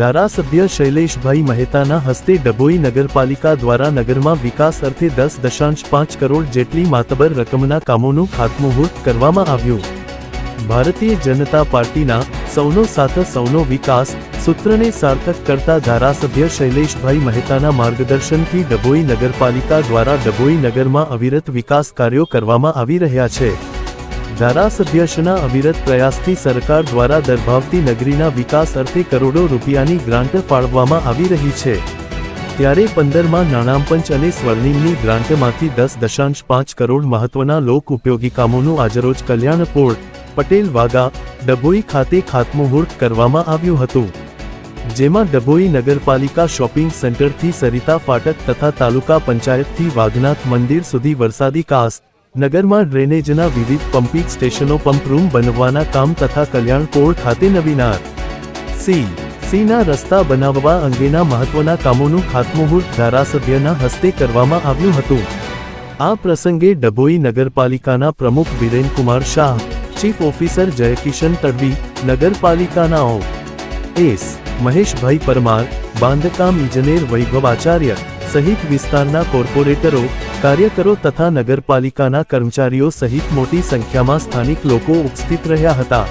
ધારાસભ્ય શૈલેષભાઈ મહેતાના હસ્તે ડભોઈ નગરપાલિકા દ્વારા નગરમાં વિકાસ અર્થે દસ દશાંશ પાંચ કરોડ જેટલી માતબર રકમના કામોનું ખાતમુહૂર્ત કરવામાં આવ્યું. ભારતીય જનતા પાર્ટીના સૌનો સાથ, સૌનો વિકાસ સૂત્રને સાર્થક કરતા ધારાસભ્ય શૈલેષભાઈ મહેતાના માર્ગદર્શનથી ડભોઈ નગરપાલિકા દ્વારા ડભોઈ નગરમાં અવિરત વિકાસ કાર્યો કરવામાં આવી રહ્યા છે. ધારાસભ્યશ્રીના અવિરત પ્રયાસથી સરકાર દ્વારા દરભાવતી નગરીના વિકાસ અર્થે કરોડો રૂપિયાની ગ્રાન્ટ ફાળવવામાં આવી રહી છે. ત્યારે પંદરમાં નાણાંપંચ અને સ્વર્ણિમની ગ્રાન્ટમાંથી દસ દશાંશ પાંચ કરોડ મહત્વના લોક ઉપયોગી કામોનું આજરોજ કલ્યાણપોર્ટ પટેલ વાગા, ડભોઈ ખાતે ખાતમુહૂર્ત કરવામાં આવ્યું હતું. જેમાં ડભોઈ નગરપાલિકા શોપિંગ સેન્ટરથી સરિતા ફાટક તથા તાલુકા પંચાયતથી વાઘનાથ મંદિર સુધી વરસાદી કાસ નગરમાં ડ્રેનેજના વિવિધ પમ્પિંગ સ્ટેશનો, પંપ રૂમ બનવાના કામ તથા કલ્યાણ કોળ ખાતે નવીનાર. સી. સીના રસ્તા બનાવવા અંગેના મહત્વના કામોનું ખાતમુહૂર્ત ધારાસભ્યના હસ્તે કરવામાં આવ્યું હતું. આ પ્રસંગે ડભોઈ નગરપાલિકાના પ્રમુખ વિરેનકુમાર શાહ, ચીફ ઓફિસર જયકિશન તડવી, નગરપાલિકાના ઓ. એસ. મહેશભાઈ પરમાર, બાંધકામ ઇજનેર વૈભવાચાર્ય સહિત વિસ્તારના કોર્પોરેટરો, કાર્યકરો તથા નગરપાલિકાના કર્મચારીઓ સહિત મોટી સંખ્યામાં સ્થાનિક લોકો ઉપસ્થિત રહ્યા હતા.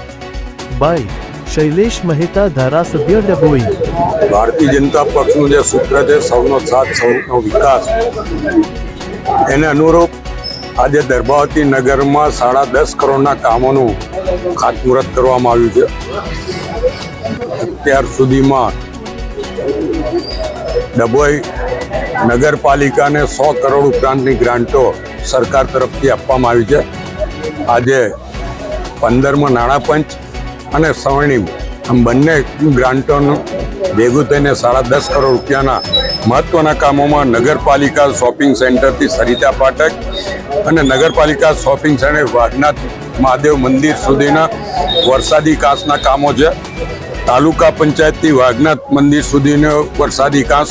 બાય શૈલેષ મહેતા ધારાસભ્ય ડભોઈ. ભારતીય જનતા પક્ષનું જે સૂત્ર છે, સૌનો સાથ, સૌનો વિકાસ, એને અનુરૂપ આજે દર્ભાવતી નગરમાં સાડા દસ કરોડના કામોનું ખાતમુહૂર્ત કરવામાં આવ્યું છે. અત્યાર સુધીમાં ડભોઈ નગરપાલિકાને સો કરોડ ઉપરાંતની ગ્રાન્ટો સરકાર તરફથી આપવામાં આવી છે. આજે પંદરમાં નાણાં પંચ અને સ્વર્ણિમ, આમ બંને ગ્રાન્ટોનું ભેગું થઈને સાડા દસ કરોડ રૂપિયાના મહત્વના કામોમાં નગરપાલિકા શોપિંગ સેન્ટરથી સરિતા પાટક અને નગરપાલિકા શોપિંગ સેન્ટર વાઘનાથ મહાદેવ મંદિર સુધીના વરસાદી કાસના કામો છે. તાલુકા પંચાયતથી વાઘનાથ મંદિર સુધીનો વરસાદી કાંસ,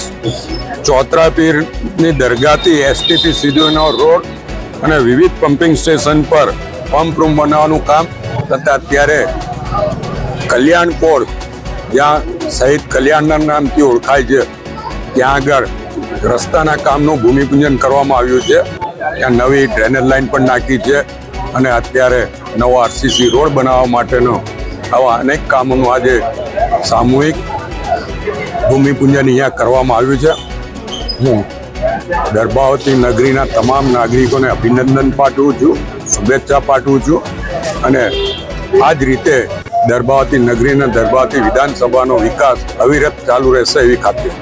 ચોતરા પીરની દરગાહથી એસટીપી સુધીનો રોડ અને વિવિધ પમ્પિંગ સ્ટેશન પર પંપ રૂમ બનાવવાનું કામ તથા અત્યારે કલ્યાણપોળ જ્યાં શહીદ કલ્યાણના નામથી ઓળખાય છે, ત્યાં આગળ રસ્તાના કામનું ભૂમિપૂજન કરવામાં આવ્યું છે. ત્યાં નવી ડ્રેનેજ લાઇન પણ નાખી છે અને અત્યારે નવો આરસીસી રોડ બનાવવા માટેનો આવા અનેક કામોનું આજે સામૂહિક ભૂમિપૂજન અહીંયા કરવામાં આવ્યું છે. હું ગર્ભાવતી નગરીના તમામ નાગરિકોને અભિનંદન પાઠવું છું, શુભેચ્છા પાઠવું છું અને આ જ રીતે દરબાવતી નગરીના દરબાવતી વિધાનસભાનો વિકાસ અવિરત ચાલુ રહેશે એવી ખાતરી.